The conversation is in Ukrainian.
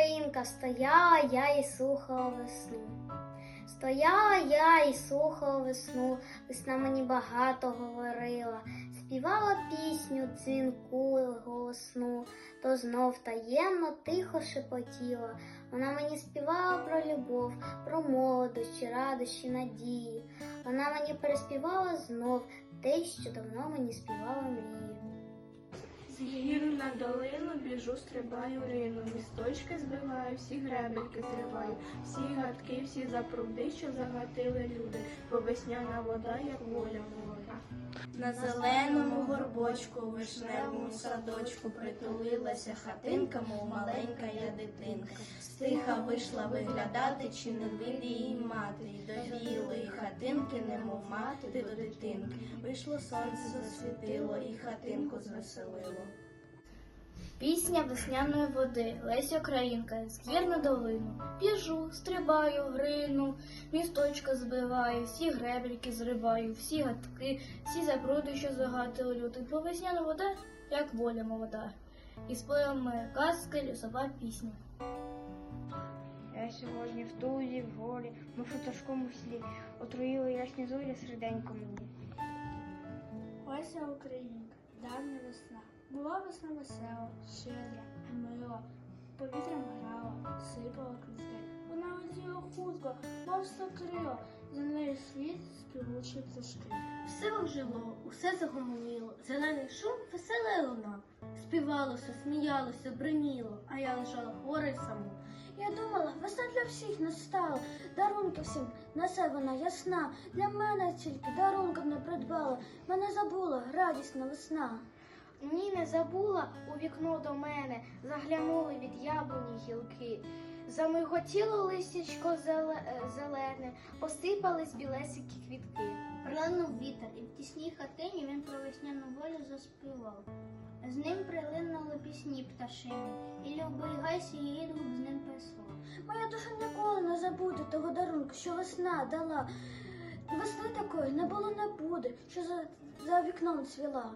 Українка стояла я і слухала весну. Стояла я і слухала весну, весна мені багато говорила, співала пісню дзвінку голосну, то знов таємно тихо шепотіла. Вона мені співала про любов, про молодощі, радощі, надії. Вона мені переспівала знов те, що давно мені співала мрії. На долину біжу, стрибаю рину, місточки збиваю, всі гребельки зриваю, всі гадки, всі запруди, що загатили люди, бо весняна вода, як воля воля. На зеленому горбочку, вишневому садочку притулилася хатинка, мов маленька я дитинка. Стиха вийшла виглядати, чи не вийде її мати, до білої хатинки, немов мати до дитинки. Вийшло сонце, засвітило і хатинку звеселило. Пісня весняної води, Леся Українка, з гір на долину. Біжу, стрибаю, грину, місточка збиваю, всі гребельки зриваю, всі гадки, всі запруди, що загатили люди. Бо весняна вода, як воля молода. І споєм моя казка, лісова пісня. Я сьогодні в тулі, в горі, ми в футажкому слі, отруїли ясні зорі серденько мені. Леся Українка, давня весна. Була весна весела, щедра, мила, повітрям грала, сипала крізь Вона летіла хутко, мов сокрила, за нею світ співучі пташки. Все ожило, усе загомоніло, зелений шум весела луна. Співалося, сміялося, броніло, а я лежала хвора й. Я думала, весна для всіх настала, дарунки всім несе вона ясна. Для мене тільки дарунка не придбала, мене забула радісна весна. Ні, не забула у вікно до мене, заглянули від яблуні гілки. Замиготіло листячко е, зелене, посипались білесики квітки. Прилинув вітер, і в тісній хатині він про весняну волю заспівав. З ним прилинули пісні пташини, і любий гайсь її відгук з ним прислав. Моя душа ніколи не забуде того дарунку, що весна дала. Весни такої не було, не буде, що за, за вікном цвіла.